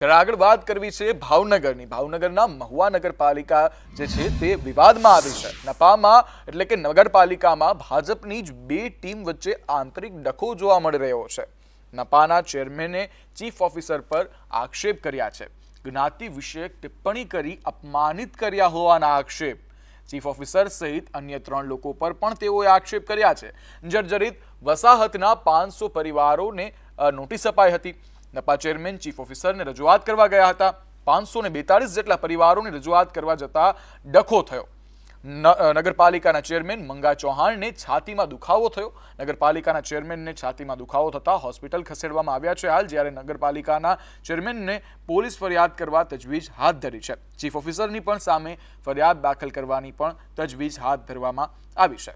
ત્યારે આગળ વાત કરવી છે ભાવનગરની. ભાવનગરના મહુવા નગરપાલિકા જે છે તે વિવાદમાં આવી છે. નપામાં એટલે કે નગરપાલિકામાં ભાજપની જ બે ટીમ વચ્ચે આંતરિક ડખો જોવા મળી રહ્યો છે. નપાના ચેરમેને ચીફ ઓફિસર પર આક્ષેપ કર્યા છે. જ્ઞાતિ વિષયક ટિપ્પણી કરી અપમાનિત કર્યા હોવાના આક્ષેપ. ચીફ ઓફિસર સહિત અન્ય ત્રણ લોકો પર પણ તેઓએ આક્ષેપ કર્યા છે. જર્જરિત વસાહતના પાંચસો પરિવારોને નોટિસ અપાઈ હતી. નપા ચેરમેન ચીફ ઓફિસરને રજૂઆત કરવા ગયા હતા. પાંચસો બેતાળીસ જેટલા પરિવારોની રજૂઆત કરવા જતા ડખો થયો. નગરપાલિકાના ચેરમેન મંગા ચૌહાણને છાતીમાં દુખાવો થયો. નગરપાલિકાના ચેરમેનને છાતીમાં દુખાવો થતા હોસ્પિટલ ખસેડવામાં આવ્યા છે હાલ, જ્યારે નગરપાલિકાના ચેરમેનને પોલીસ ફરિયાદ કરવા તજવીજ હાથ ધરી છે. ચીફ ઓફિસરની પણ સામે ફરિયાદ દાખલ કરવાની પણ તજવીજ હાથ ધરવામાં આવી છે.